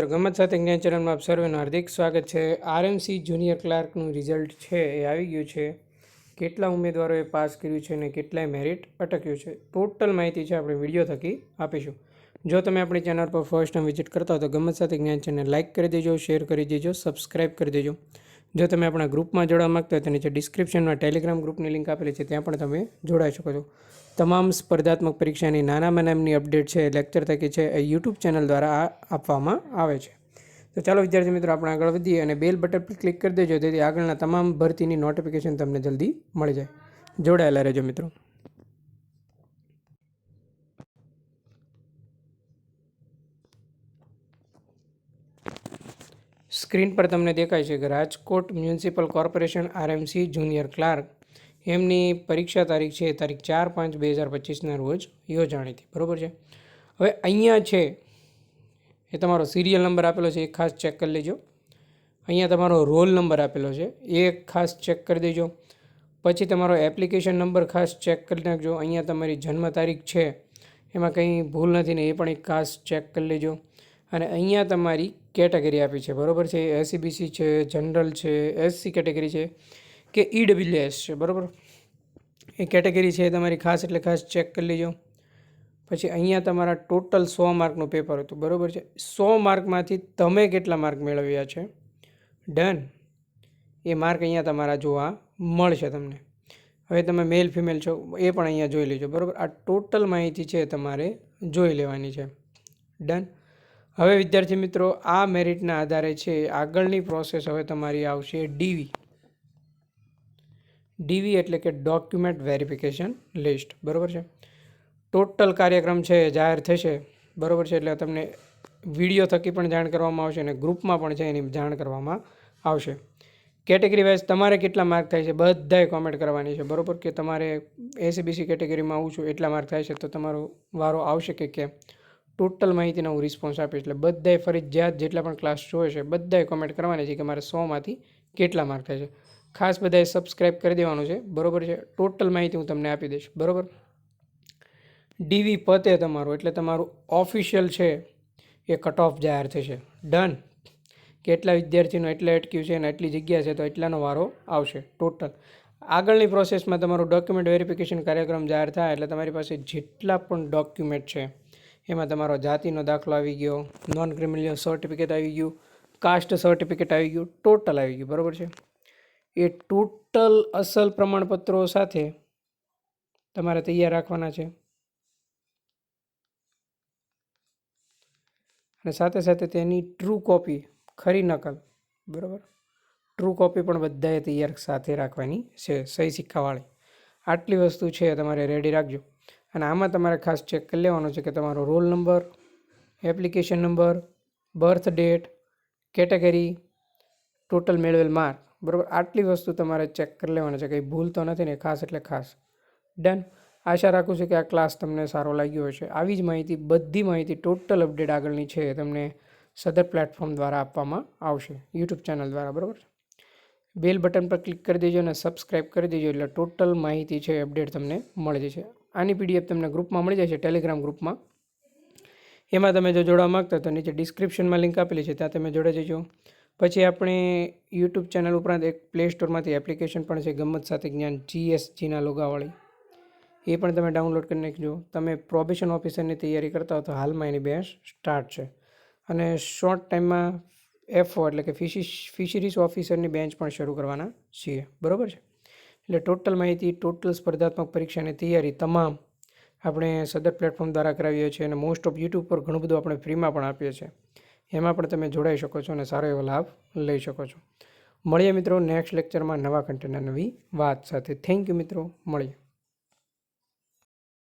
મિત્રો, ગમત સાથે જ્ઞાન ચેનલમાં આપ સર્વેનું હાર્દિક સ્વાગત છે. આરએમસી જુનિયર ક્લાર્કનું રિઝલ્ટ છે એ આવી ગયું છે. કેટલા ઉમેદવારોએ પાસ કર્યું છે અને કેટલાય મેરિટ અટક્યું છે? ટોટલ માહિતી છે આપણે વીડિયો થકી આપીશું. જો તમે આપણી ચેનલ પર ફર્સ્ટ ટાઈમ વિઝિટ કરતા હો તો ગમત સાથે જ્ઞાન ચેનલ લાઇક કરી દેજો, શેર કરી દેજો, સબસ્ક્રાઇબ કરી દેજો. જો તમે આપણા ગ્રુપમાં જોડાવા માગતા હોય તો નીચે ડિસ્ક્રિપ્શનમાં ટેલિગ્રામ ગ્રુપની લિંક આપેલી છે, ત્યાં પણ તમે જોડાઈ શકો છો. તમામ સ્પર્ધાત્મક પરીક્ષાની નાનામાં નામની અપડેટ છે, લેક્ચર થકી છે, એ યુટ્યુબ ચેનલ દ્વારા આપવામાં આવે છે. તો ચાલો વિદ્યાર્થી મિત્રો, આપણે આગળ વધીએ અને બેલ બટન પર ક્લિક કરી દેજો, જેથી આગળના તમામ ભરતીની નોટિફિકેશન તમને જલ્દી મળી જાય. જોડાયેલા રહેજો મિત્રો. સ્ક્રીન પર તમને દેખાય છે કે Rajkot municipal corporation RMC junior clerk એમની પરીક્ષા તારીખ છે તારીખ ચાર પાંચ બે હજાર પચીસના રોજ યોજાણી હતી. બરાબર છે? હવે અહીંયા છે, એ તમારો સિરિયલ નંબર આપેલો છે એ ખાસ ચેક કરી લેજો. અહીંયા તમારો રોલ નંબર આપેલો છે, એ ખાસ ચેક કરી દેજો. પછી તમારો એપ્લિકેશન નંબર ખાસ ચેક કરી નાખજો. અહીંયા તમારી જન્મ તારીખ છે, એમાં કંઈ ભૂલ નથી ને એ પણ એક ખાસ ચેક કરી લેજો. અને અહીંયા તમારી કેટેગરી આપી છે, બરાબર છે? એસસીબીસી છે જનરલ છે એસસી કેટેગરી છે. કે ઈડબ્લ્યુએસ છે, બરાબર? એ કેટેગરી છે તમારી ખાસ એટલે ખાસ ચેક કરી લેજો. પછી અહીંયા તમારા ટોટલ સો માર્કનું પેપર હતું, બરાબર છે? સો માર્કમાંથી તમે કેટલા માર્ક મેળવ્યા છે? ડન. એ માર્ક અહીંયા તમારા જોવા મળશે તમને. હવે તમે મેલ ફિમેલ છો, એ પણ અહીંયા જોઈ લેજો, બરાબર? આ ટોટલ માહિતી છે તમારે જોઈ લેવાની છે. ડન. હવે વિદ્યાર્થી મિત્રો, આ મેરિટના આધારે છે, આગળની પ્રોસેસ હવે તમારી આવશે ડીવી. ડીવી એટલે કે ડોક્યુમેન્ટ વેરિફિકેશન લિસ્ટ. બરાબર છે? ટોટલ કાર્યક્રમ છે જાહેર થશે. બરાબર છે? એટલે તમને વીડિયો થકી પણ જાણ કરવામાં આવશે અને ગ્રુપમાં પણ છે એની જાણ કરવામાં આવશે. કેટેગરી વાઇઝ તમારે કેટલા માર્ક થાય છે બધાએ કોમેન્ટ કરવાની છે. બરાબર? કે તમારે એસીબીસી કેટેગરીમાં આવું છું એટલા માર્ક થાય છે તો તમારો વારો આવશે કે કેમ? ટોટલ માહિતીનો હું રિસ્પોન્સ આપીશ. એટલે બધાએ ફરજિયાત જેટલા પણ ક્લાસ જોવે છે બધાએ કોમેન્ટ કરવાની છે કે મારે સોમાંથી કેટલા માર્ક થાય છે. ખાસ બધાએ સબસ્ક્રાઇબ કરી દેવાનું છે. બરાબર છે? ટોટલ માહિતી હું તમને આપી દઈશ. બરાબર? ડીવી પતે તમારું, એટલે તમારું ઓફિશિયલ છે એ કટ ઓફ જાહેર થશે. ડન કેટલા વિદ્યાર્થીનો એટલે અટક્યું છે અને એટલી જગ્યા છે તો એટલાનો વારો આવશે. ટોટલ આગળની પ્રોસેસમાં તમારું ડોક્યુમેન્ટ વેરિફિકેશન કાર્યક્રમ જાહેર થાય એટલે તમારી પાસે જેટલા પણ ડોક્યુમેન્ટ છે, એમાં તમારો જાતિનો દાખલો આવી ગયો નોન ક્રિમિનલ સર્ટિફિકેટ આવી ગયું કાસ્ટ સર્ટિફિકેટ આવી ગયું ટોટલ આવી ગયું. બરાબર છે? એ ટોટલ અસલ પ્રમાણપત્રો સાથે તમારે તૈયાર રાખવાના છે. અને સાથે સાથે તેની ટ્રુ કોપી ખરી નકલ, બરાબર? ટ્રુ કોપી પણ બધાએ તૈયાર સાથે રાખવાની છે, સહી સિક્કાવાળી. આટલી વસ્તુ છે, તમારે રેડી રાખજો. અને આમાં તમારે ખાસ ચેક કરી લેવાનો છે કે તમારો roll number application number birth date category total મેળવેલ માર્ક બરાબર? આટલી વસ્તુ તમારે ચેક કરી લેવાની છે. કંઈ ભૂલ તો નથી ને? ખાસ એટલે ખાસ. ડન આશા રાખું છું કે આ ક્લાસ તમને સારો લાગ્યો હશે. આવી જ માહિતી, બધી માહિતી ટોટલ અપડેટ આગળની છે તમને સદર પ્લેટફોર્મ દ્વારા આપવામાં આવશે. યુટ્યુબ ચેનલ દ્વારા, બરાબર? બેલ બટન પર ક્લિક કરી દેજો અને સબસ્ક્રાઇબ કરી દેજો એટલે ટોટલ માહિતી છે અપડેટ તમને મળી જશે. આની પીડીએફ તમને ગ્રુપમાં મળી જશે ટેલિગ્રામ ગ્રુપમાં એમાં તમે જો જોડવા માગતા તો નીચે ડિસ્ક્રિપ્શનમાં લિંક આપેલી છે, ત્યાં તમે જોડે જજો. પછી આપણે યુટ્યુબ ચેનલ ઉપરાંત એક પ્લે સ્ટોરમાંથી એપ્લિકેશન પણ છે ગમત સાથે જ્ઞાન જીએસજીના લોગાવાળી. એ પણ તમે ડાઉનલોડ કરી નાખજો. તમે પ્રોબેશન ઓફિસરની તૈયારી કરતા હો તો હાલમાં એની બેચ સ્ટાર્ટ છે. અને શોર્ટ ટાઈમમાં એફઓ એટલે કે ફિશિસ ફિશરીઝ ઓફિસરની બેન્ચ પણ શરૂ કરવાના છીએ. બરાબર છે? એટલે ટોટલ માહિતી ટોટલ સ્પર્ધાત્મક પરીક્ષાની તૈયારી તમામ આપણે સદર પ્લેટફોર્મ દ્વારા કરાવીએ છીએ અને મોસ્ટ ઓફ યુટ્યુબ પર ઘણું બધું આપણે ફ્રીમાં પણ આપીએ છીએ. એમાં પણ તમે જોડાઈ શકો છો અને સારો એવો લાભ લઈ શકો છો. મળીએ મિત્રો નેક્સ્ટ લેક્ચરમાં નવા કન્ટેન્ટ નવી વાત સાથે. થેન્ક યુ મિત્રો. મળીએ.